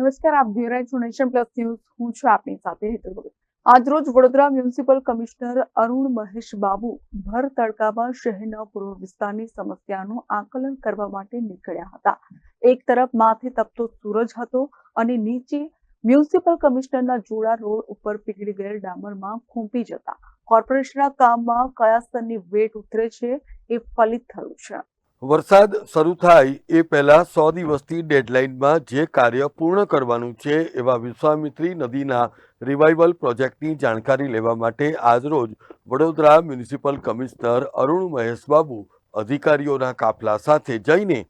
નમસ્કાર, આપ જોઈ રહ્યા છો નેશન પ્લસ ન્યૂઝ. હું છું આપની સાથે હેતલ ભગત. આજરોજ વડોદરા મ્યુનિસિપલ કમિશનર અરુણ મહેશ બાબુ ભર તડકામાં શહેરના પૂર્વ વિસ્તારની સમસ્યાનું આકલન કરવા માટે નીકળ્યા હતા. એક તરફ માથે તપતો સૂરજ હતો અને નીચે મ્યુનિસિપલ કમિશનરના જોડા રોડ ઉપર પીગળી ગયેલ ડામરમાં ખૂંપી જતા. કોર્પોરેશનના કામમાં કયા સ્તરની વેટ ઉતરે છે એ ફલિત થયું છે. વરસાદ શરૂ થાય એ પહેલાં સો દિવસની ડેડલાઇનમાં જે કાર્ય પૂર્ણ કરવાનું છે એવા વિશ્વામિત્રી નદીના રિવાઇવલ પ્રોજેક્ટની જાણકારી લેવા માટે આજરોજ વડોદરા મ્યુનિસિપલ કમિશનર અરુણ મહેશ બાબુ અધિકારીઓના કાફલા સાથે જઈને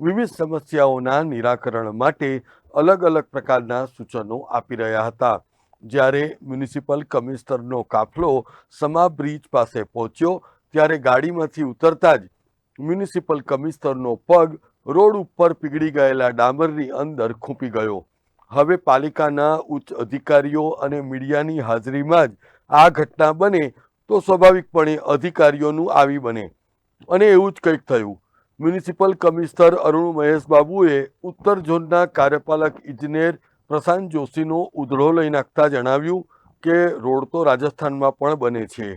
વિવિધ સમસ્યાઓના નિરાકરણ માટે અલગ અલગ પ્રકારના સૂચનો આપી રહ્યા હતા. જ્યારે મ્યુનિસિપલ કમિશનરનો કાફલો સમા બ્રિજ પાસે પહોંચ્યો, ત્યારે ગાડીમાંથી ઉતરતા જ મ્યુનિસિપલ કમિશનરનો પગ રોડ ઉપર પીગળી ગયેલા ડામરની અંદર ખૂંપી ગયો. હવે પાલિકાના ઉચ્ચ અધિકારીઓ અને મીડિયાની હાજરીમાં જ આ ઘટના બને તો સ્વાભાવિકપણે અધિકારીઓનું આવી બને. અને એવું જ કંઈક થયું. મ્યુનિસિપલ કમિશનર અરુણ મહેશ બાબુએ ઉત્તર ઝોનના કાર્યપાલક ઇજનેર પ્રશાંત જોશીનો ઉધળો લઈ નાખતા જણાવ્યું કે રોડ તો રાજસ્થાનમાં પણ બને છે.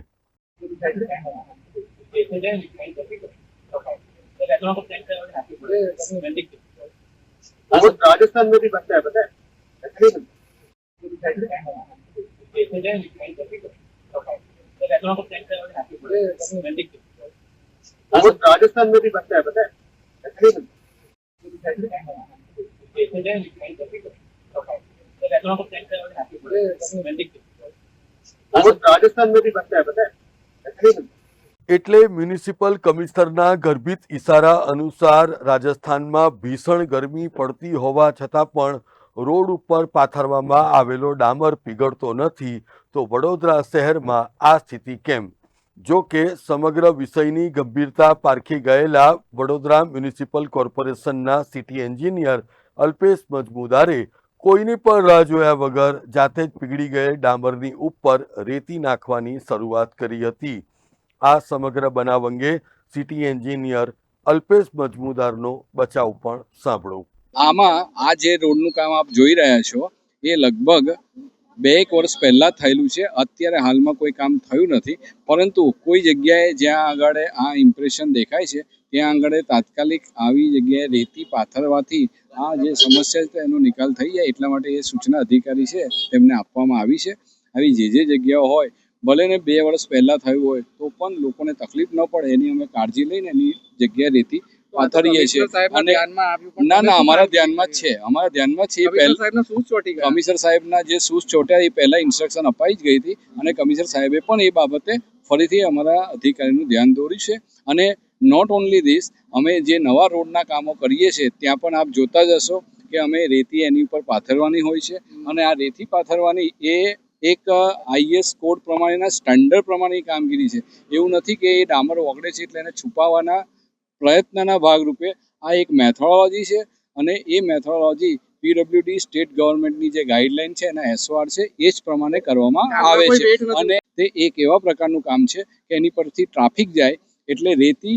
राजस्थान में भी बनता है पता है वो राजस्थान में भी बनता है पता है वो राजस्थान में भी बनता है पता है એટલે મ્યુનિસિપલ કમિશનરના ગર્ભિત ઇશારા અનુસાર રાજસ્થાનમાં ભીષણ ગરમી પડતી હોવા છતાં પણ રોડ ઉપર પાથરવામાં આવેલો ડામર પીગળતો નથી. તો વડોદરા શહેરમાં આ સ્થિતિ કેમ? જો કે સમગ્ર વિષયની ગંભીરતા પારખી ગયેલા વડોદરા મ્યુનિસિપલ કોર્પોરેશનના સિટી એન્જિનિયર અલ્પેશ મજમુદારે કોઈની પણ રાહ જોયા વગર જાતે જ પીગળી ગયેલ ડામરની ઉપર રેતી નાખવાની શરૂઆત કરી હતી. આ સમગ્ર બનાવ અંગે સિટી એન્જિનિયર અલ્પેશ મજમુદારનો બચાવ પણ સાંભળો. આમાં આ જે રોડનું કામ આપ જોઈ રહ્યા છો, એ લગભગ બે એક વર્ષ પહેલાં થયેલું છે. અત્યારે હાલમાં કોઈ કામ થયું નથી. પરંતુ કોઈ જગ્યાએ જ્યાં આગળ આ ઇમ્પ્રેશન દેખાય છે, ત્યાં આગળ તાત્કાલિક આવી જગ્યાએ રેતી પાથરવાથી આ જે સમસ્યા છે, એનો નિકાલ થઈ જાય એટલા માટે એ સૂચના અધિકારી છે, તેમને આપવામાં આવી છે. આવી જે જે જગ્યાઓ હોય ભલે ને બે વર્ષ પહેલાં થયું હોય તો પણ લોકોને તકલીફ ન પડે. એની અમે કાળજી લઈને એની જગ્યાએ રેતી પાથરીએ છીએ. અને ના ના અમારા ધ્યાનમાં છે. અમારા ધ્યાનમાં છે. કમિશનર સાહેબના જે શૂઝ ચોટ્યા એ પહેલા ઇન્સ્ટ્રક્શન અપાઈ જ ગઈ હતી. અને કમિશનર સાહેબે પણ એ બાબતે ફરીથી અમારા અધિકારીનું ધ્યાન દોર્યું છે. અને નોટ ઓનલી ધીસ અમે જે નવા રોડના કામો કરીએ છીએ ત્યાં પણ આપ જોતા જ હશો કે અમે રેતી એની ઉપર પાથરવાની હોય છે. અને આ રેતી પાથરવાની એ એક આઈએસ કોડ પ્રમાણેના સ્ટાન્ડર્ડ પ્રમાણેની કામગીરી છે. એવું નથી કે એ ડામર ઓગળે છે એટલે એને છુપાવવાના પ્રયત્નના ભાગરૂપે આ એક મેથોડોલોજી છે અને એ મેથોડોલોજી પીડબ્લ્યુડી સ્ટેટ ગવર્મેન્ટની જે ગાઈડલાઈન છે એના એસઓઆર છે એ જ પ્રમાણે કરવામાં આવે છે. અને તે એક એવા પ્રકારનું કામ છે કે એની પરથી ટ્રાફિક જાય એટલે રેતી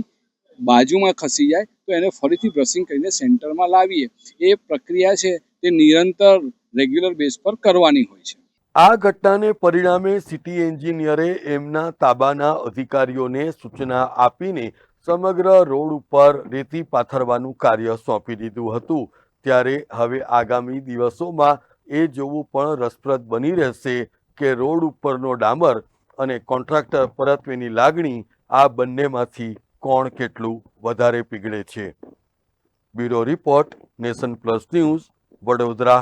બાજુમાં ખસી જાય તો એને ફરીથી બ્રશિંગ કરીને સેન્ટરમાં લાવીએ. એ પ્રક્રિયા છે તે નિરંતર રેગ્યુલર બેઝ પર કરવાની હોય છે. આ ઘટનાને પરિણામે સિટી એન્જિનિયરે એમના તાબાના અધિકારીઓને સૂચના આપીને સમગ્ર રોડ ઉપર રેતી પાથરવાનું કાર્ય સોંપી દીધું હતું. ત્યારે હવે આગામી દિવસોમાં એ જોવું પણ રસપ્રદ બની રહેશે કે રોડ ઉપરનો ડામર અને કોન્ટ્રાક્ટર પરત્વેની લાગણી આ બંનેમાંથી કોણ કેટલું વધારે પીગળે છે. Bureau report Nation Plus News Vadodara.